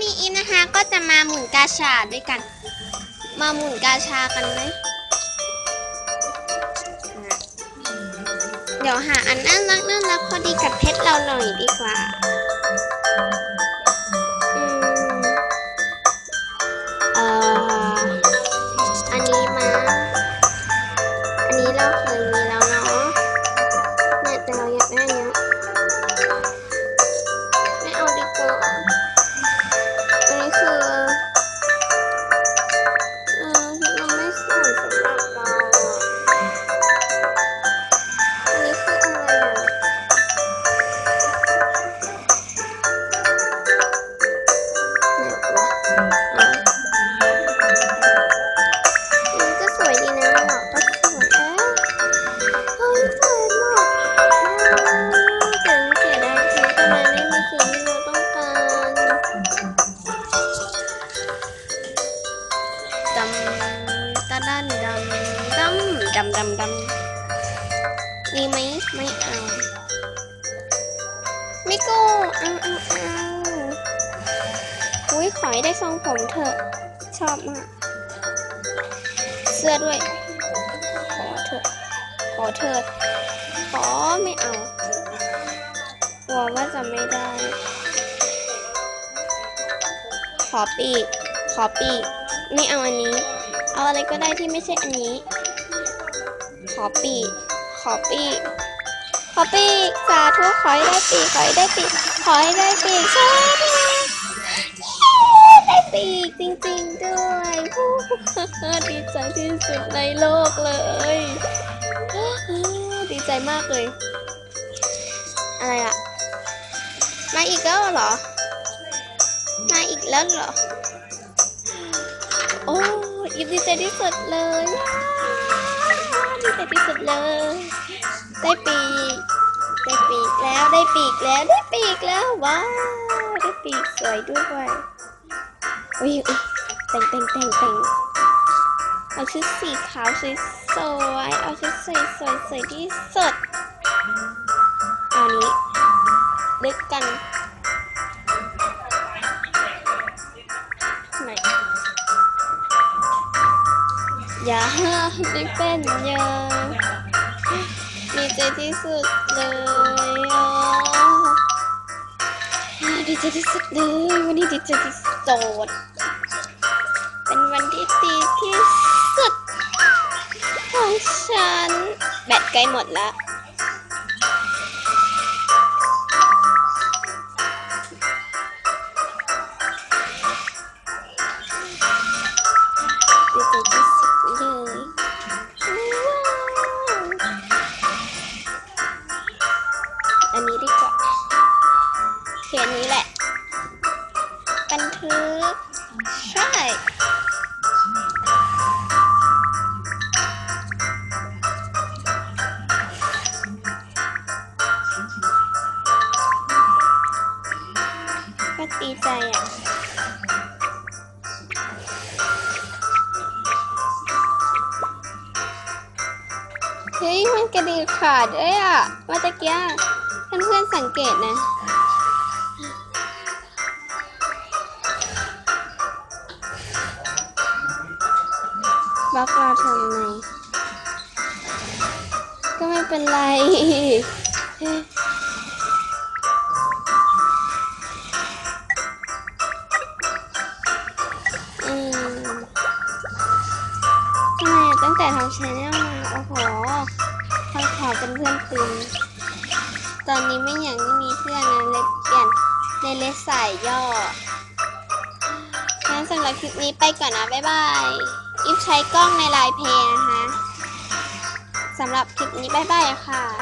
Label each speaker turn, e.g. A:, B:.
A: นี้อีฟนะคะ ก็จะมาหมุนกาชาด้วยกัน มาหมุนกาชากันไหมเดี๋ยวหาอันน่ารักน่ารักพอดีกับเพชรเราหน่อยดีกว่าอืมเอ่ออันนี้มา อันนี้เราเคยมีแล้วำดำดำดำดำมีไหมไม่เอาไม่โก้เอาเอาเอาอุ้ยขอให้ได้ทรงผมเถอะ ชอบมาก เสื้อด้วย ขอเถอะ ขอเถอะขอไม่เอากลัวว่าจะไม่ได้ ขอปีก ขอปีก ไม่เอาอันนี้ เอาอะไรก็ได้ที่ไม่ใช่อันนี้ ขอปีกขอปีกขอปีกสาธุขอให้ได้ปีกขอให้ได้ปีกขอให้ได้ปีกสาธุได้ปีกจริงๆด้วยดีใจที่สุดในโลกเลย ดีใจมากเลย อะไรอะมาอีกแล้วเหรอ มาอีกแล้วเหรอ โอ้ยิบดีใจที่สุดเลยดีใจที่สุดเลย ได้ปีกได้ปีกแล้วได้ปีกแล้วได้ปีกแล้วว้าวได้ปีกสวยด้วยอุ้ยแต่งแต่งแต่งแต่งเอาชุดสีขาวสวยสวยๆเอาชุดสวยสวยสวยที่สุดเอานี้ลึกกันไหน อย่าได้เป็นอย่าดีใจที่สุดเลยอะดีใจที่สุดเลยวันนี้ดีใจที่สุดเป็นวันที่ดีที่สุดของฉัน แบตใกล้หมดละ นี้แหละ บันทึก ใช่ก็ดีใจอะเฮ้ยมันกระดิ่งขาดด้ยอะมื่อตะกี้เพื่อนๆสังเกตนะ บล็อกเราทำไมก็ไม่เป็นไรทำไมตั้งแต่ทำชแนลมาโอ้โหคอยขอเป็นเพื่อนตึงตอนนี้ไม่อย่ากไม่มีเพื่อนนะเลยเปลี่ยนเลยเลยใส่ย่องั้นสำหรับคลิปนี้ไปก่อนนะ บ๊ายบาย อิฟใช้กล้องในไลน์เพย์นะคะสำหรับคลิปนี้บ๊ายบายค่ะ